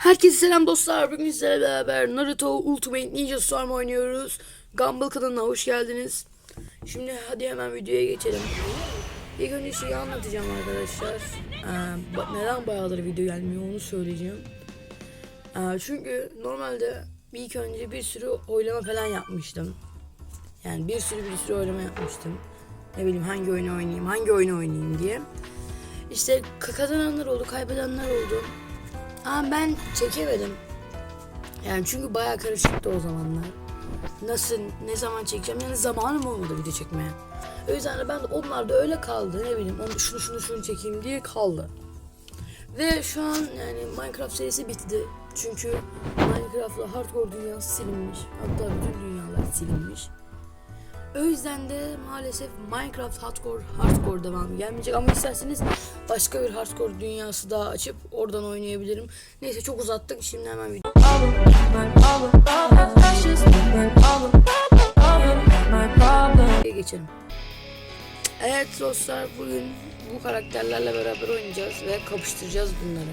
Herkese selam dostlar. Bugün sizlerle beraber Naruto Ultimate Ninja Storm oynuyoruz. Gumball kanalına hoş geldiniz. Şimdi hadi hemen videoya geçelim. İlk önce şeyi anlatacağım arkadaşlar. Ee, neden bayağıdır video gelmiyor onu söyleyeceğim. Ee, çünkü normalde ilk önce bir sürü oylama falan yapmıştım. Yani bir sürü bir sürü oylama yapmıştım. Ne bileyim hangi oyunu oynayayım, hangi oyunu oynayayım diye. İşte ka- kazananlar oldu, kaybedenler oldu. Ama ben çekemedim. Yani çünkü bayağı karışıktı o zamanlar. Nasıl, ne zaman çekeceğim yani zamanım olmadı video çekmeye. O yüzden de ben de onlar da öyle kaldı ne bileyim onu şunu şunu şunu çekeyim diye kaldı. Ve şu an yani Minecraft serisi bitti. Çünkü Minecraft'la hardcore dünyası silinmiş. Hatta bütün dünyalar silinmiş. O yüzden de maalesef Minecraft Hardcore Hardcore devamı gelmeyecek ama isterseniz başka bir Hardcore dünyası daha açıp oradan oynayabilirim. Neyse çok uzattık şimdi hemen video geçelim. Evet dostlar bugün bu karakterlerle beraber oynayacağız ve kapıştıracağız bunları.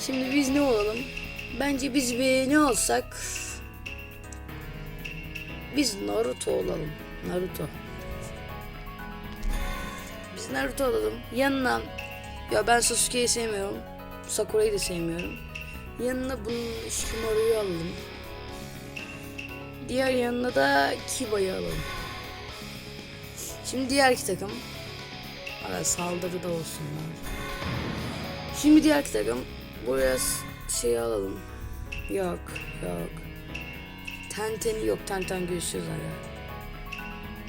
Şimdi biz ne olalım? Bence biz bir ne olsak? Biz Naruto olalım. Naruto. Biz Naruto olalım. Yanına ya ben Sasuke'yi sevmiyorum. Sakura'yı da sevmiyorum. Yanına bunun Shikamaru'yu alalım. Diğer yanına da Kiba'yı alalım. Şimdi diğer iki takım. Ara saldırı da olsunlar. Şimdi diğer iki takım. Buraya şey alalım. Yok yok. Tenteni yok. Tenten güçsüz aga.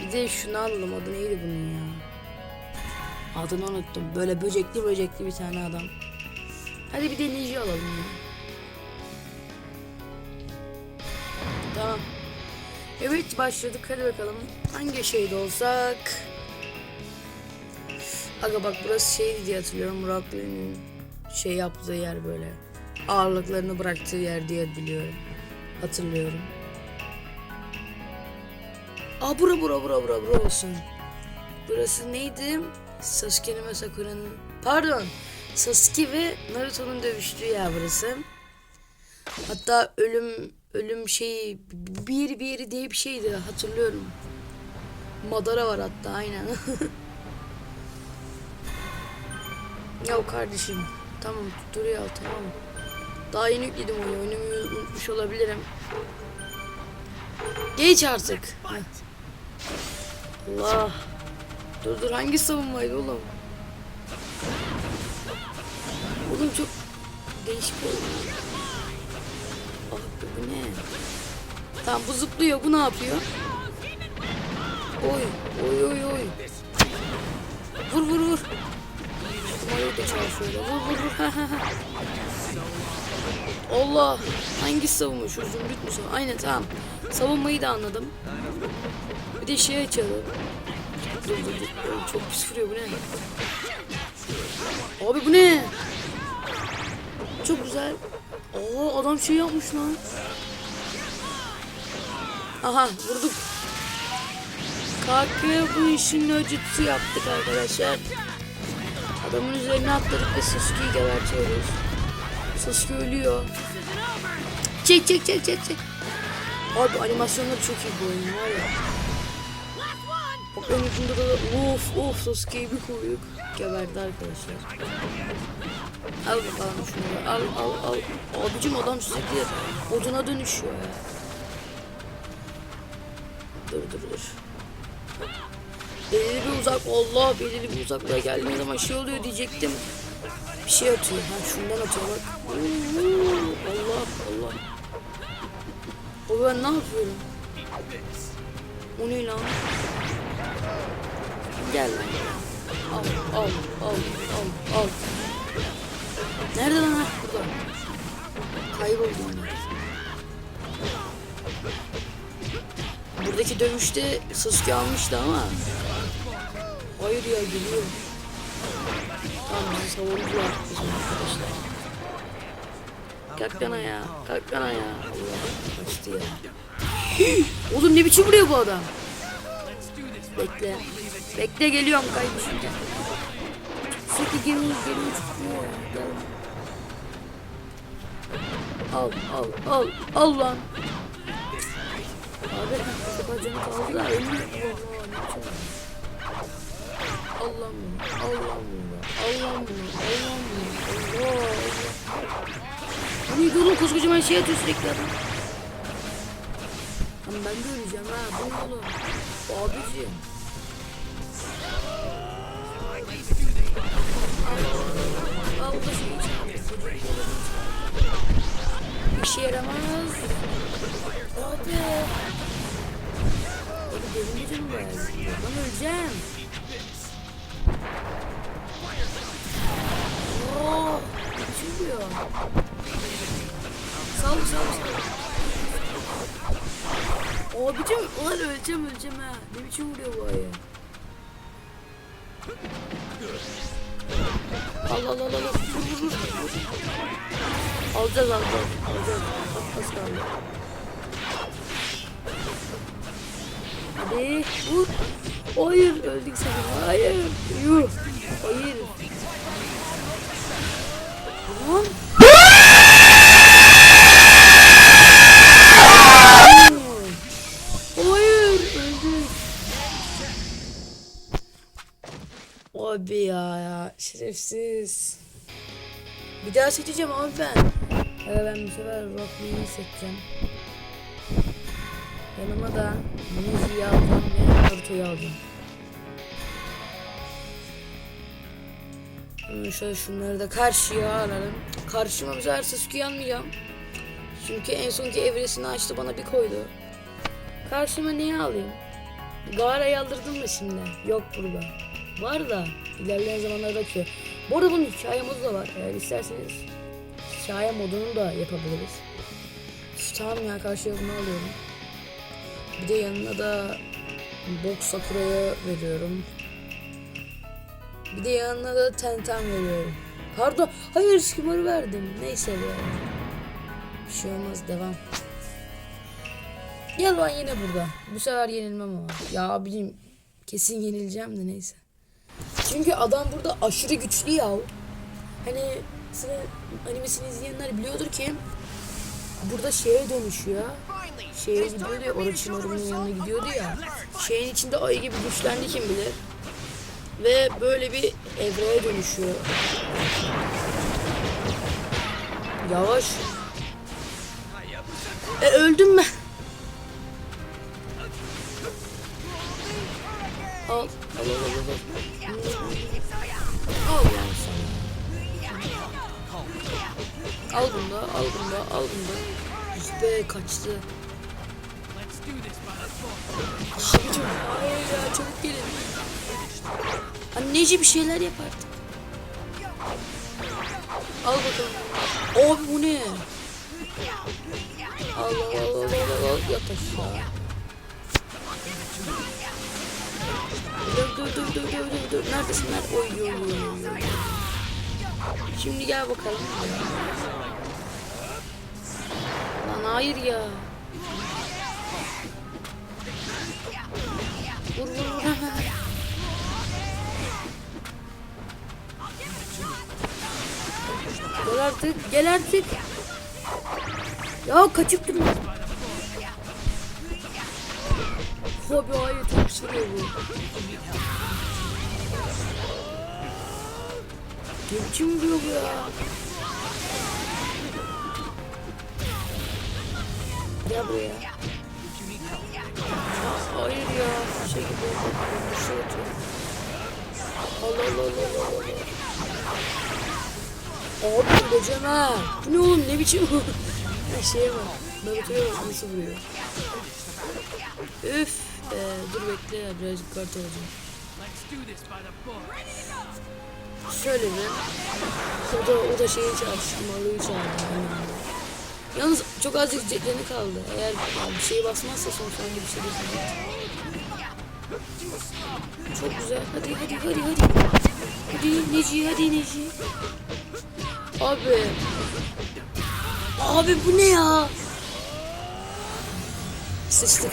Bir de şunu alalım. Adı neydi bunun ya? Adını unuttum. Böyle böcekli böcekli bir tane adam. Hadi bir de ninja alalım ya. Tamam. Evet başladık hadi bakalım. Hangi şeyde olsak? Aga bak burası şeydi diye hatırlıyorum. Rocklin'in şey yaptığı yer böyle. Ağırlıklarını bıraktığı yer diye biliyorum. Hatırlıyorum. Aa bura bura bura bura olsun. Burası neydi? Sasuke'nin ve Sakura'nın. Pardon. Sasuke ve Naruto'nun dövüştüğü yer burası. Hatta ölüm ölüm şeyi bir bir yeri diye bir şeydi hatırlıyorum. Madara var hatta aynen. ya kardeşim tamam duruyor tamam. Daha yeni yükledim oyunu unutmuş olabilirim. Geç artık. Heh. Allah. Dur dur hangi savunmaydı oğlum? Oğlum çok değişik oldu. Ah bu ne? Tamam bu zıplıyor. Bu ne yapıyor? Oy. Oy oy oy. Vur vur vur. Mario da çalışıyor. Vur vur vur. Allah. Hangi savunmuş? Şu zümrüt mü savunma? Aynen tamam. Savunmayı da anladım. De şey açalım. Dur dur dur. Oy, çok pis vuruyor bu ne? Abi bu ne? Çok güzel. Oo adam şey yapmış lan. Aha vurduk. Kalkı bu işin öcütü yaptık arkadaşlar. Adamın üzerine atladık ve Sasuke'yi gebertiyoruz. Sasuke ölüyor. Çek çek çek çek çek. Abi animasyonları çok iyi bu oyun var ya. Bak ön ucunda da of of Sasuke'yi bir koyduk. Geberdi arkadaşlar. Al bakalım şunu. Al al al. Abicim adam sürekli oduna dönüşüyor ya. Dur dur dur. Belirli bir uzak Allah belirli bir uzaklığa geldiği zaman şey oluyor diyecektim. Bir şey atıyor. Ha şundan atıyor bak. Allah Allah. O ben ne yapıyorum? O ne lan? Gel lan. Al al al al. Nerede lan? Burada. Kayboldum. Buradaki dövüşte Sasuke almıştı ama. Hayır ya geliyor. Tamam bizi savundular bizim arkadaşlar. Kalk yana ya. Kalk yana ya. Allah kaçtı ya. Oğlum ne biçim vuruyor bu adam? Bekle. Bekle geliyorum kardeşim. Sürekli geri çıkıyor. Gel. al al al al lan. Abi çok canı kaldı da ölmüyor. Allah'ım Allah'ım Allah'ım Allah'ım Allah neydi oğlum koskocaman şey atıyor sürekli adam. Ama ben de öleceğim ha, bu ne oğlum? Abiciğim. Bir şey yaramaz. Hadi. Canım var. Ben öleceğim. Oh, bir şey diyor. Sal sal sal. Abicim ulan öleceğim öleceğim ha. Ne biçim vuruyor bu ayı? Allah Allah Allah. Vur. Alacağız alacağız. Alacağız. Az kaldı. Hadi vur. Hayır öldük sana. Hayır. Yuh. Hayır. Tamam. Hayır öldük. Abi ya, ya şerefsiz. Bir daha seçeceğim abi ben. Ya ben bu sefer Rock Lee'yi seçeceğim. Yanıma da Neji'yi alacağım ve Naruto'yu alacağım. Hmm, Şöyle şunları da karşıya alalım. Karşıma bu sefer Sasuke'yi almayacağım. Çünkü en sonki evresini açtı bana bir koydu. Karşıma neyi alayım? Gaara'yı aldırdım mı şimdi? Yok burada. Var da ilerleyen zamanlarda bakıyor. Bu arada bunun hikaye modu da var. Eğer isterseniz hikaye modunu da yapabiliriz. Tamam ya karşıya bunu alıyorum. Bir de yanına da Box Sakura'ya veriyorum. Bir de yanına da Tenten veriyorum. Pardon. Hayır Shimmer'ı verdim. Neyse be. Bir şey olmaz devam. Gel yine burada. Bu sefer yenilmem ama. Ya abim kesin yenileceğim de neyse. Çünkü adam burada aşırı güçlü ya. Hani animesini izleyenler biliyordur ki burada şeye dönüşüyor. Şeye gidiyordu ya Orochimaru'nun yanına gidiyordu ya. Şeyin içinde ayı gibi güçlendi kim bilir. Ve böyle bir evreye dönüşüyor. Yavaş. E öldüm ben. Al. Al al al al. Al Al bunu da, al bunu da, al bunu da. Be kaçtı. Abicim hayır ya çabuk gelin. Anneci bir şeyler yap. Al bakalım. Abi bu ne? Allah Allah Allah Allah Allah yat aşağı. Dur dur dur dur dur dur dur. Neredesin nerede? Oy oy. oy. Şimdi gel bakalım. Lan hayır ya. Vur vur vur. Gel artık, gel artık. Ya kaçıp durma. Abi hayır çok bu. Ne biçim vuruyor bu ya? Gel buraya. Aa, Hayır ya. Şey gibi oldu. Bir şey atıyor. Allah Allah Allah Allah. Abi öleceğim ha. Bu ne oğlum ne biçim bu? Ha, şeye bak. Naruto'ya bak nasıl vuruyor. Üf. Be, dur bekle ya birazcık kart alacağım. Şöyle bir. O da, o da şeyi çaldı. Yani. Yalnız çok azıcık canı kaldı. Eğer bir şeye basmazsa son son bir şey değil. Çok güzel. Hadi hadi hadi hadi. Hadi Neci hadi Neci. Abi. Abi bu ne ya? Sıçtık.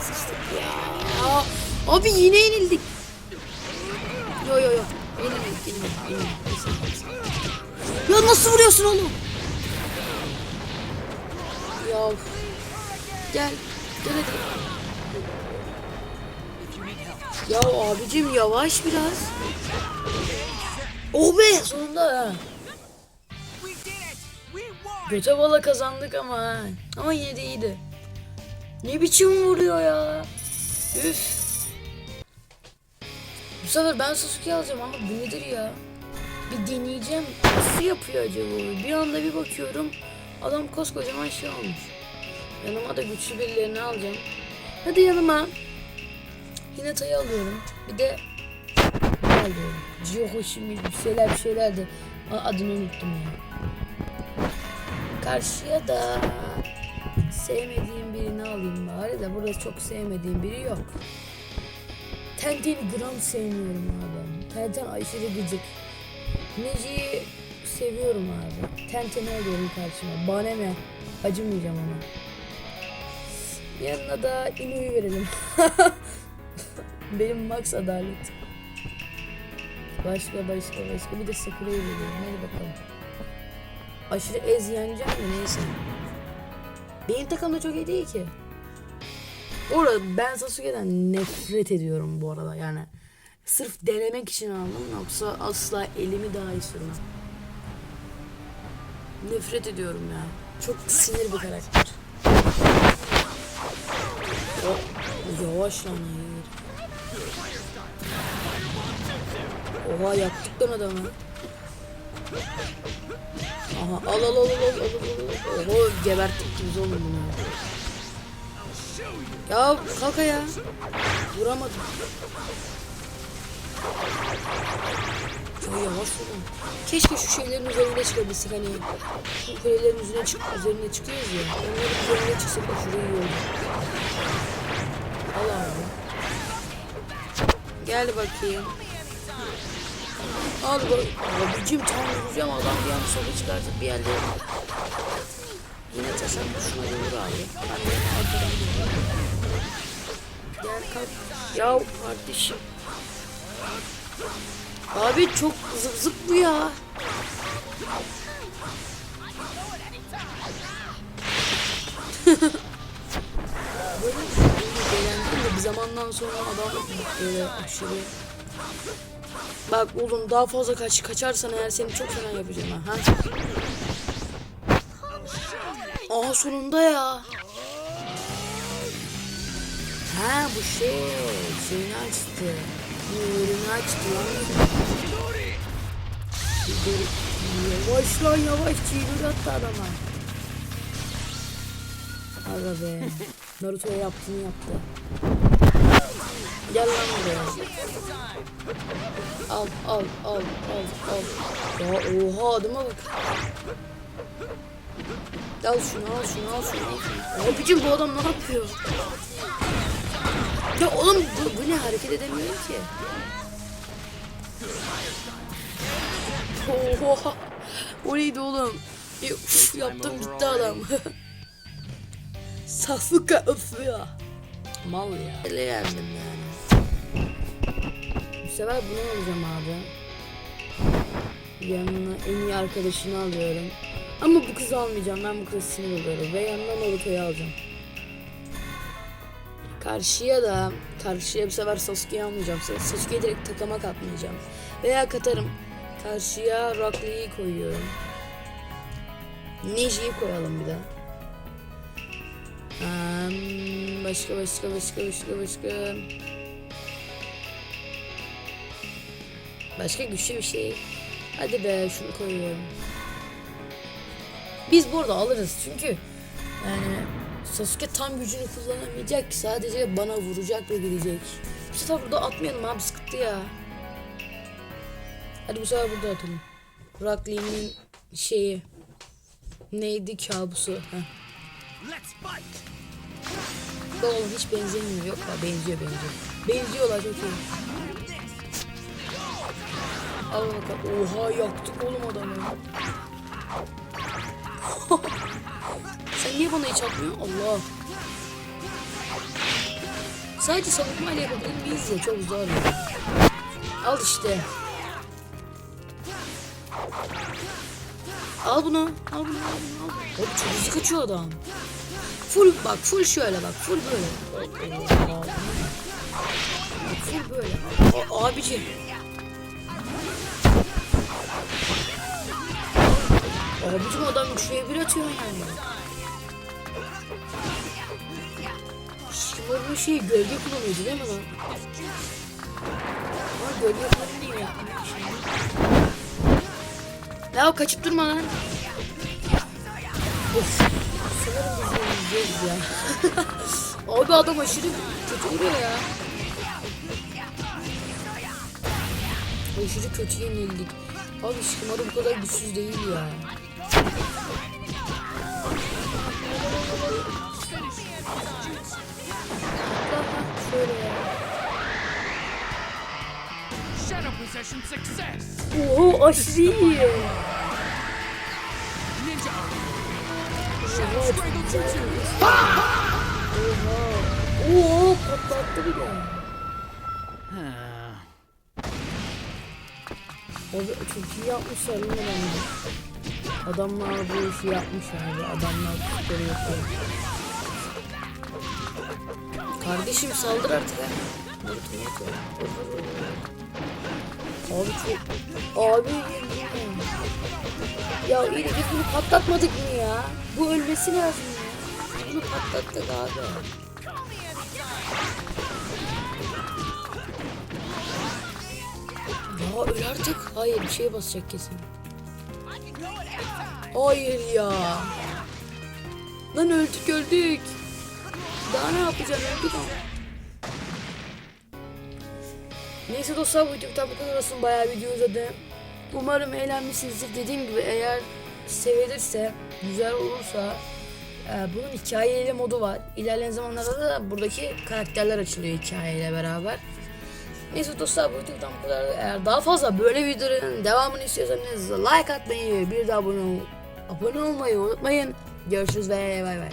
Sıçtık ya. Abi yine yenildik. Yo yo yo. Ya nasıl vuruyorsun oğlum? Ya gel gel hadi. Ya abicim yavaş biraz. Oh be sonunda ha. Göte bala kazandık ama ha. Ama yine de iyiydi. Ne biçim vuruyor ya. Üf. Bu sefer ben Sasuke alacağım ama bu nedir ya? Bir deneyeceğim. Nasıl yapıyor acaba? Bir anda bir bakıyorum. Adam koskocaman şey olmuş. Yanıma da güçlü birilerini alacağım. Hadi yanıma. Hinata'yı alıyorum. Bir de alıyorum? Jihoshimi bir şeyler bir şeyler de adını unuttum ya. Karşıya da sevmediğim birini alayım bari de burada çok sevmediğim biri yok. Tenten'i gram sevmiyorum abi. Tenten aşırı gıcık. Neji'yi seviyorum abi. Tenten'i alıyorum karşıma. Bana ne? Acımayacağım ona. Yanına da Inu'yu verelim. Benim max adalet. Başka başka başka bir de Sakura'yı veriyorum. Hadi bakalım. Aşırı ez yeneceğim mi neyse. Benim takım da çok iyi değil ki. Bu arada ben Sasuke'den nefret ediyorum bu arada yani. Sırf denemek için aldım yoksa asla elimi daha sürmem. Nefret ediyorum ya. Çok sinir bir karakter. Oh, yavaş lan hayır. Oha yaptık lan adamı. Aha al al al al al al al. Oho geberttik biz oğlum bunu. Ya kalk ya. Vuramadım. Ya yavaş olun. Keşke şu şeylerin üzerinde çıkabilsek hani. Şu kulelerin üzerine çık üzerine çıkıyoruz ya. Onların üzerine çıksak da şurayı olur. Al abi. Gel bakayım. Al bak. Abicim tam vuracağım adam bir an sola çıkartıp bir yerlere. Yine taşan şuna bir vur abi. Gel kalk. Ya kardeşim. Abi çok zıp zıp bu ya. Eğlendim de bir zamandan sonra adam böyle aşırı Bak oğlum daha fazla kaç kaçarsan eğer seni çok fena yapacağım ha? Aa sonunda ya. Ha bu şey şeyini açtı. Bu ürünü açtı lan. Yavaş lan yavaş çiğnir attı adama. Aga be. Naruto'ya yaptığını yaptı. Gel lan buraya. Al al al al al. Ya oha adama bak. Al şunu al şunu al şunu. Abicim bu adam ne yapıyor? Ya oğlum bu, bu ne hareket edemiyor ki. Oha. O neydi oğlum? Ya, uf, yaptım gitti adam. Sasuke öf ya. Mal ya. Yendim yani. Bu sefer bunu alacağım abi. Yanına en iyi arkadaşını alıyorum. Ama bu kızı almayacağım. Ben bu kızı sinir oluyorum. Ve yanına Naruto'yu alacağım. Karşıya da karşıya bir sefer Sasuke'yi almayacağım. Sasuke'yi direkt takama katmayacağım. Veya katarım. Karşıya Rock Lee'yi koyuyorum. Neji'yi koyalım bir de. Um, başka başka başka başka başka. Başka güçlü bir şey. Hadi be şunu koyuyorum. Biz burada alırız çünkü yani Sasuke tam gücünü kullanamayacak ki sadece bana vuracak ve gidecek. Bu sefer burada atmayalım abi sıkıntı ya. Hadi bu sefer burada atalım. Rock Lee'nin şeyi neydi kabusu. Heh. Da oğlum hiç benzemiyor. Yok ya benziyor benziyor. Benziyorlar çok iyi. Al bakalım. Oha yaktık oğlum adamı. Sen niye bana hiç atmıyorsun? Allah. Sadece savunmayla yapabilir miyiz ya? Çok zor. Al işte. Al bunu. Al bunu. Al bunu. Al bunu. Abi çok hızlı kaçıyor adam. full bak full şöyle bak full böyle. Full böyle. Abici. Abicim adam üçlüye bir atıyor yani. Şımarma şey gölge kullanıyordu değil mi lan? Ama gölge kullanıyor ya. Ya kaçıp durma lan. Of. Sanırım biz yenileceğiz ya. Abi adam aşırı kötü vuruyor ya. Aşırı kötü yenildik. Abi şımarı bu kadar güçsüz değil ya. Şöyle ya. Oho aşırı iyi. Oha. Oha. Oo patlattı bir Abi çok iyi yapmışlar yine bence. Adamlar bu işi yapmış abi. Adamlar tutları yapıyor. Kardeşim saldır artık. Abi çok... Abi ya iyi biz bunu patlatmadık mı ya? Bu ölmesi lazım ya. Bunu patlattık abi. Ya öl artık. Hayır bir şeye basacak kesin. Hayır ya. Lan öldük öldük. Daha ne yapacağım öldük ama. Neyse dostlar bu videodan bu kadar olsun bayağı video uzadı. Umarım eğlenmişsinizdir. Dediğim gibi eğer sevilirse, güzel olursa e, bunun hikayeli modu var. İlerleyen zamanlarda da buradaki karakterler açılıyor hikayeyle beraber. Neyse dostlar bu videodan bu kadar. Eğer daha fazla böyle videoların devamını istiyorsanız like atmayı, bir de abone, abone olmayı unutmayın. Görüşürüz ve bay bay.